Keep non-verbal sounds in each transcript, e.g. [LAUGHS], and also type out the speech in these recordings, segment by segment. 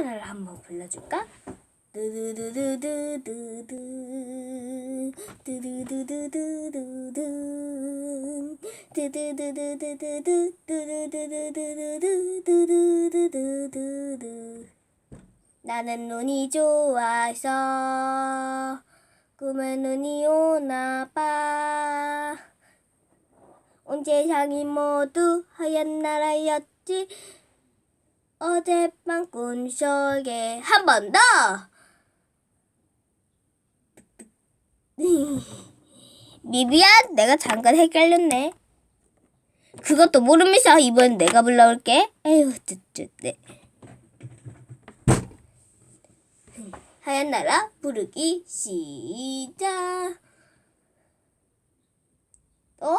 하얀나라를 한번 불러줄까? 나는 눈이 좋아서 꿈에 눈이 오나 봐. 온 세상이 모두 하얀 나라였지. 어젯밤 꿈속에 한 번 더. [LAUGHS] 미비야, 내가 잠깐 헷갈렸네. 그것도 모르면서 이번 내가 불러올게. 에휴, 쯔쯔, 네. 하얀 나라 부르기 시작. 어?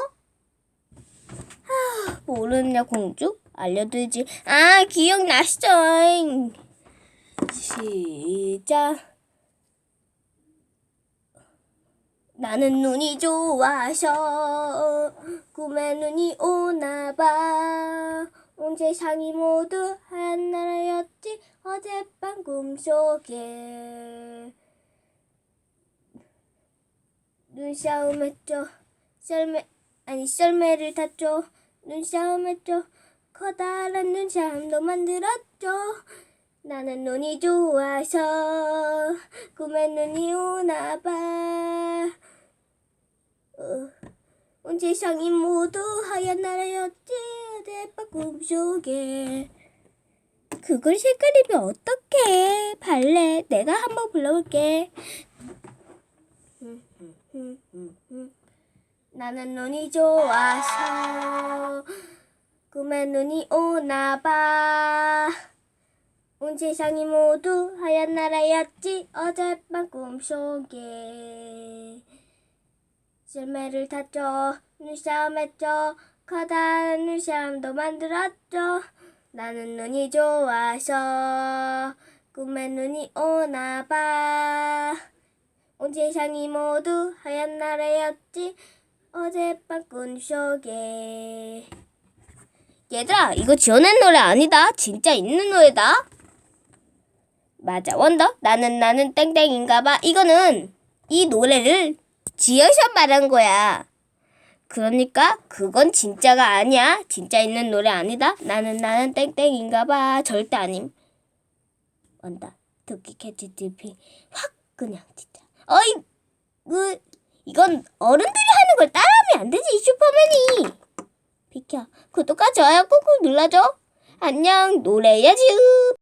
하, 모르느냐 공주? 알려드리지. 아 기억나시죠? 시작. 나는 눈이 좋아서 꿈에 눈이 오나봐 온 세상이 모두 하얀 나라였지 어젯밤 꿈속에 눈싸움했죠 썰매 아니 썰매를 탔죠 눈싸움했죠 커다란 눈싸움도 만들었죠. 나는 눈이 좋아서 꿈에 눈이 오나 봐. 어, 온 세상이 모두 하얀 나라였지. 어젯밤 꿈속에. 그걸 색깔이면 어떡해? 발레 내가 한번 불러볼게. 나는 눈이 좋아서 꿈에 눈이 오나 봐. 온 세상이 모두 하얀 나라였지. 어젯밤 꿈속에 썰매를 탔죠. 눈싸움했죠. 커다란 눈싸움도 만들었죠. 나는 눈이 좋아서 꿈에 눈이 오나 봐. 온 세상이 모두 하얀 나라였지. 어젯밤 꿈속에 얘들아 이거 지어낸 노래 아니다. 진짜 있는 노래다. 맞아 원더. 나는 나는 땡땡인가봐. 이거는 이 노래를 지어서 말한 거야. 그러니까 그건 진짜가 아니야. 진짜 있는 노래 아니다. 나는 나는 땡땡인가봐. 절대 아님. 원더 토끼 캐치 TP 확 그냥 진짜. 어이 그 이건 어른들이 하는 걸 따라하면 안 되지 슈퍼맨이 구독과 좋아요 꾹꾹 눌러줘. 안녕 노래야지